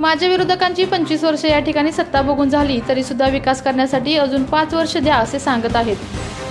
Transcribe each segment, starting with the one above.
माझ्या विरोधकांची पंचवीस वर्ष या ठिकाणी सत्ता बघून झाली तरी सुद्धा विकास करण्यासाठी अजून पाच वर्ष द्या असे सांगत आहेत.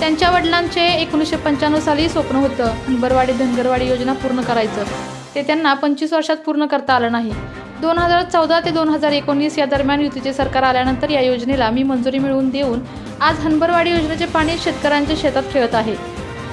त्यांच्या वडिलांचे एकोणीसशे पंच्याण्णव साली स्वप्न होतं हंबरवाडी धनगरवाडी योजना पूर्ण करायचं. ते त्यांना पंचवीस वर्षात पूर्ण करता आलं नाही. दोन हजार चौदा ते दोन हजार एकोणीस या दरम्यान युतीचे सरकार आल्यानंतर या योजनेला मी मंजुरी मिळवून देऊन आज हनबरवाडी योजनेचे पाणी शेतकऱ्यांच्या शेतात खेळत आहे.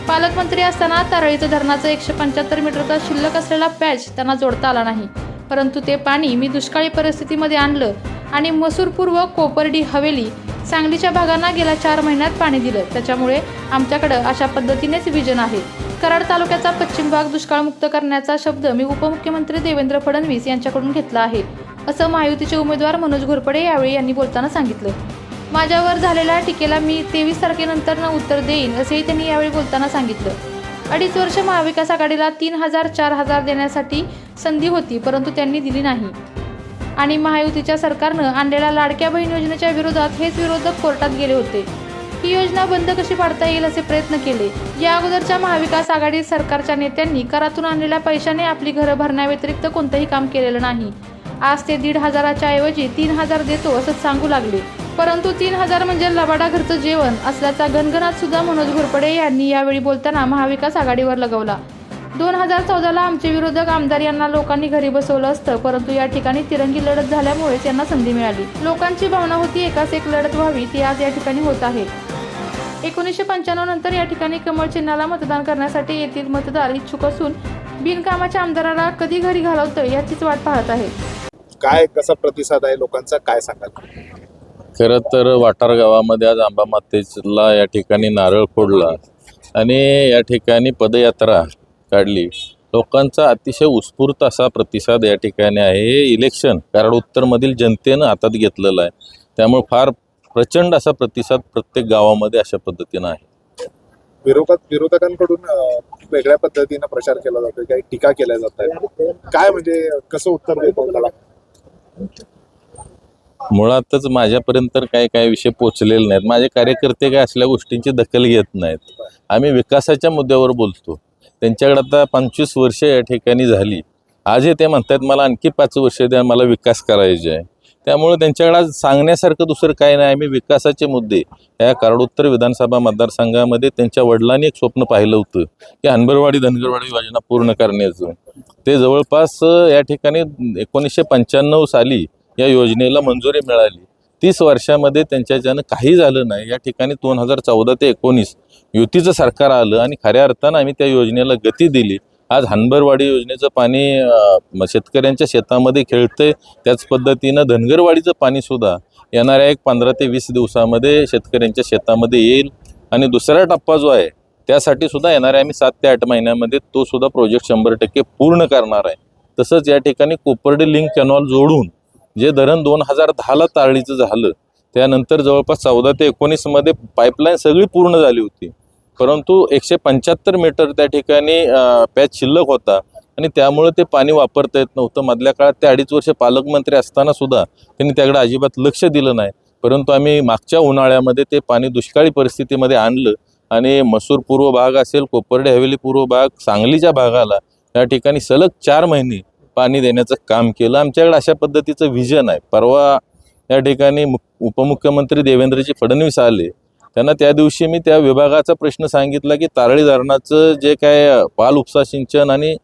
पालकमंत्री असताना तारळीचं धरणाचं एकशे पंच्याहत्तर मीटरचा शिल्लक असलेला पॅच त्यांना जोडता आला नाही. परंतु ते पाणी मी दुष्काळी परिस्थितीमध्ये आणलं आणि मसूरपूर्व कोपर्डी हवेली सांगलीच्या भागांना गेल्या चार महिन्यात पाणी दिलं. त्याच्यामुळे आमच्याकडं अशा पद्धतीनेच विजन आहे. कराड तालुक्याचा पश्चिम भाग दुष्काळमुक्त करण्याचा शब्द मी उपमुख्यमंत्री देवेंद्र फडणवीस यांच्याकडून घेतला आहे असं महायुतीचे उमेदवार मनोज घोरपडे यावेळी यांनी बोलताना सांगितलं. माझ्यावर झालेल्या टीकेला मी तेवीस तारखेनंतर उत्तर देईन असेही त्यांनी यावेळी बोलताना सांगितलं. अडीच वर्ष महाविकास आघाडीला तीन हजार चार हजार देण्यासाठी संधी होती परंतु त्यांनी दिली नाही. आणि महायुतीच्या सरकारनं आणलेल्या लाडक्या बहीण योजनेच्या विरोधात हेच विरोधक कोर्टात गेले होते. ही योजना बंद कशी पाडता येईल असे प्रयत्न केले. या अगोदरच्या महाविकास आघाडी सरकारच्या नेत्यांनी करातून आणलेल्या पैशाने आपली घरं भरण्याव्यतिरिक्त कोणतंही काम केलेलं नाही. आज ते दीड हजाराच्या ऐवजी तीन हजार देतो असं सांगू लागले. परंतु तीन हजार म्हणजे लबाडा घरचं जेवण असल्याचा गणगणात सुद्धा मनोज घोरपडे यांनी यावेळी बोलताना महाविकास आघाडीवर लगवला. दोन हजार चौदाला आमचे विरोधक आमदार यांना लोकांनी घरी बसवलं असतं परंतु या ठिकाणी तिरंगी लढत झाल्यामुळे त्यांना संधी मिळाली. लोकांची भावना होती एकाच एक लढत व्हावी ती आज या ठिकाणी होत आहे. एकोणीसशे पंच्याण्णव नंतर या ठिकाणी कमळ चिन्हाला मतदान करण्यासाठी येथील मतदार इच्छुक असून बिनकामाच्या आमदाराला कधी घरी घालवतं याचीच वाट पाहत आहे काय कसा प्रतिसाद आहे लोकांचा? काय सांगाल? खरं तर वाटार गावामध्ये आज आंबा मातेला या ठिकाणी नारळ फोडला आणि या ठिकाणी पदयात्रा काढली. लोकांचा अतिशय उत्स्फूर्त असा प्रतिसाद या ठिकाणी आहे. हे इलेक्शन कराड उत्तरमधील जनतेनं हातात घेतलेलं आहे. त्यामुळे फार प्रचंड असा प्रतिसाद प्रत्येक गावामध्ये अशा पद्धतीनं आहे. विरोधात विरोधकांकडून वेगळ्या पद्धतीनं प्रचार केला जातोय काही टीका केल्या जात आहेत. काय म्हणजे कसं उत्तर देतो मुळातच माझ्यापर्यंत तर काय काय विषय पोचलेले नाहीत. माझे कार्यकर्ते काय असल्या गोष्टींची दखल घेत नाहीत. आम्ही विकासाच्या मुद्द्यावर बोलतो. त्यांच्याकडे आता पंचवीस वर्ष या ठिकाणी झाली. आजही ते म्हणतात मला आणखी पाच वर्ष द्या मला विकास करायचे आहे. त्यामुळे त्यांच्याकडे आज सांगण्यासारखं दुसरं काही नाही. आम्ही विकासाचे मुद्दे या कराडोत्तर विधानसभा मतदारसंघामध्ये त्यांच्या वडिलांनी एक स्वप्न पाहिलं होतं की हनबरवाडी धनगरवाडी योजना पूर्ण करण्याचं. ते जवळपास या ठिकाणी एकोणीसशे पंच्याण्णव साली या योजनेला मंजुरी मिळाली. तीस वर्षामध्ये त्यांच्याच्यानं काही झालं नाही. या ठिकाणी दोन हजार चौदा ते एकोणीस युतीचं सरकार आलं आणि खऱ्या अर्थानं आम्ही त्या योजनेला गती दिली. आज हनबरवाडी योजनेचं पाणी शेतकऱ्यांच्या शेतामध्ये खेळतंय. त्याच पद्धतीनं धनगरवाडीचं पाणीसुद्धा येणाऱ्या एक पंधरा ते वीस दिवसामध्ये शेतकऱ्यांच्या शेतामध्ये येईल. आणि दुसरा टप्पा जो आहे त्यासाठी सुद्धा येणाऱ्या आम्ही सात ते आठ महिन्यामध्ये तो सुद्धा प्रोजेक्ट शंभर टक्के पूर्ण करणार आहे. तसंच या ठिकाणी कोपर्डे लिंक कॅनॉल जोडून जे धरण दोन हजार दहाला तारळीचं झालं त्यानंतर जवळपास चौदा ते एकोणीसमध्ये पाईपलाईन सगळी पूर्ण झाली होती. परंतु एकशे पंच्याहत्तर मीटर त्या ठिकाणी पॅच शिल्लक होता आणि त्यामुळे ते पाणी वापरता येत नव्हतं. मधल्या काळात ते अडीच वर्ष पालकमंत्री असताना सुद्धा त्यांनी त्याकडे अजिबात लक्ष दिलं नाही. परंतु आम्ही मागच्या उन्हाळ्यामध्ये ते पाणी दुष्काळी परिस्थितीमध्ये आणलं आणि मसूर पूर्व भाग असेल कोपर्डे हवेली पूर्व भाग सांगलीच्या भागाला या ठिकाणी सलग चार महिने पाणी देण्याचं काम केलं. आमच्याकडे अशा पद्धतीचं व्हिजन आहे. परवा या ठिकाणी मुख- उपमुख्यमंत्री देवेंद्रजी फडणवीस आले. त्यांना त्या दिवशी मी त्या विभागाचा प्रश्न सांगितला की तारळी धरणाचं जे काय पाल उपसा सिंचन आणि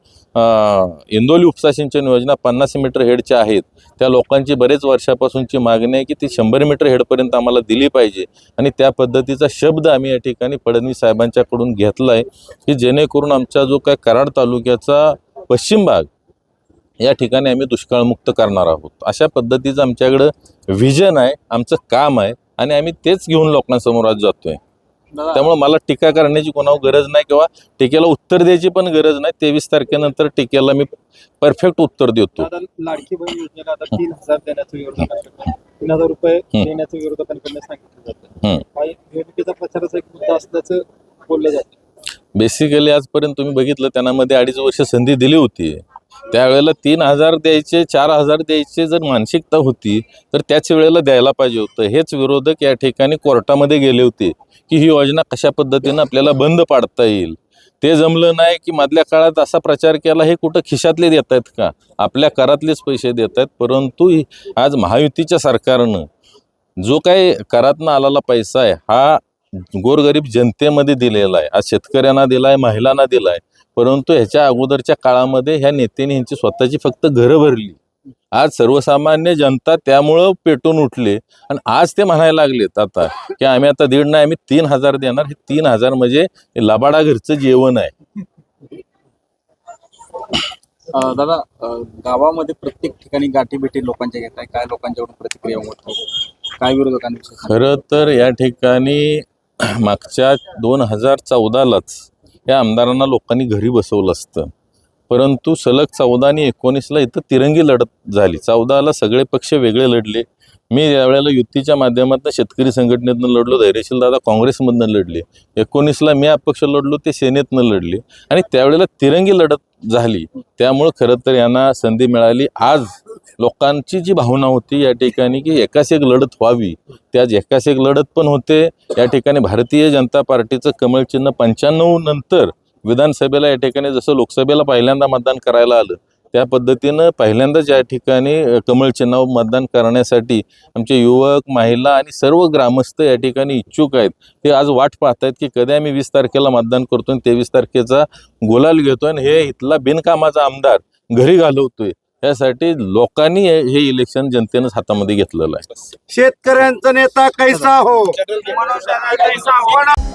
इंदोली उपसा सिंचन योजना पन्नास मीटर हेडच्या आहेत. त्या लोकांची बरेच वर्षापासूनची मागणी आहे की ती शंभर मीटर हेडपर्यंत आम्हाला दिली पाहिजे. आणि त्या पद्धतीचा शब्द आम्ही या ठिकाणी फडणवीस साहेबांच्याकडून घेतला आहे की जेणेकरून आमचा जो काय कराड तालुक्याचा पश्चिम भाग या ठिकाणी आम्ही दुष्काळमुक्त करणार आहोत. अशा पद्धतीचं आमच्याकडं व्हिजन आहे आमचं काम आहे आणि आम्ही तेच घेऊन लोकांसमोर आज जातोय. त्यामुळे मला टीका करण्याची कोणावर गरज नाही किंवा टीकेला उत्तर द्यायची पण गरज नाही. तेवीस तारखेनंतर टीकेला मी परफेक्ट उत्तर देतो. लाडकी बहीण योजनेला आता तीन हजार देण्याचं विरोधकांकडनं तीन हजार रुपये देण्याचं विरोधकांकडनं सांगितलं जातं. हम्म. एक निवडणुकीचा प्रचाराचा एक मुद्दा असल्याचं बोललं जातं. बेसिकली आजपर्यंत तुम्ही बघितलं त्यांनामध्ये अडीच वर्ष संधी दिली होती. त्यावेळेला तीन हजार द्यायचे चार हजार द्यायचे जर मानसिकता होती तर त्याच वेळेला द्यायला पाहिजे होतं. हेच विरोधक या ठिकाणी कोर्टामध्ये गेले होते की ही योजना कशा पद्धतीनं आपल्याला बंद पाडता येईल. ते जमलं नाही की मधल्या काळात असा प्रचार केला हे कुठं खिशातले देत आहेत का? आपल्या करातलेच पैसे देत आहेत परंतु आज महायुतीच्या सरकारनं जो काही करातनं आलेला पैसा आहे हा गोरगरीब जनतेमध्ये दिलेला आहे. आज शेतकऱ्यांना दिला आहे महिलांना दिला आहे परंतु ह्याच्या अगोदरच्या काळामध्ये ह्या नेत्यांनी ह्यांची स्वतःची फक्त घरं भरली. आज सर्वसामान्य जनता त्यामुळं पेटून उठले आणि आज ते म्हणायला लागलेत आता की आम्ही आता दीड नाही आम्ही तीन हजार देणार. हे तीन हजार म्हणजे लबाडा घरचं जेवण आहे. दादा गावामध्ये प्रत्येक ठिकाणी गाठीभेटी लोकांच्या घेत आहे. काय लोकांच्याकडून प्रतिक्रिया होत आहे काय सांगा? खरं तर या ठिकाणी मागच्या दोन हजार चौदालाच या आमदारांना लोकांनी घरी बसवलं असतं. परंतु सलग चौदा आणि एकोणीसला इथं तिरंगी लढत झाली. चौदाला सगळे पक्ष वेगळे लढले. मी यावेळेला युतीच्या माध्यमातून शेतकरी संघटनेतनं लढलो धैर्यशील दादा काँग्रेसमधनं लढले. एकोणीसला मी अपक्ष लढलो ते सेनेतनं लढले. आणि त्यावेळेला तिरंगी लढत झाली. त्यामुळं खरं तर यांना संधी मिळाली. आज लोकांची जी भावना होती या ठिकाणी की एकाच एक लढत व्हावी. त्याच एकाच एक लढत पण होते. या ठिकाणी भारतीय जनता पार्टीचं कमळ चिन्ह पंच्याण्णव नंतर विधानसभेला या ठिकाणी जसं लोकसभेला पहिल्यांदा मतदान करायला आलं त्या पद्धतीनं पहिल्यांदाच या ठिकाणी कमळ चिन्हावर मतदान करण्यासाठी आमचे युवक महिला आणि सर्व ग्रामस्थ या ठिकाणी इच्छुक आहेत. ते आज वाट पाहत आहेत की कधी आम्ही वीस तारखेला मतदान करतो आणि तेवीस तारखेचा गुलाल घेतोय आणि हे इथला बिनकामाचा आमदार घरी घालवतोय. यासाठी लोकांनी हे हे इलेक्शन जनतेनंच हातामध्ये घेतलेलं आहे. शेतकऱ्यांचा नेता कैसा हो? मनुष्याचा कैसा होणार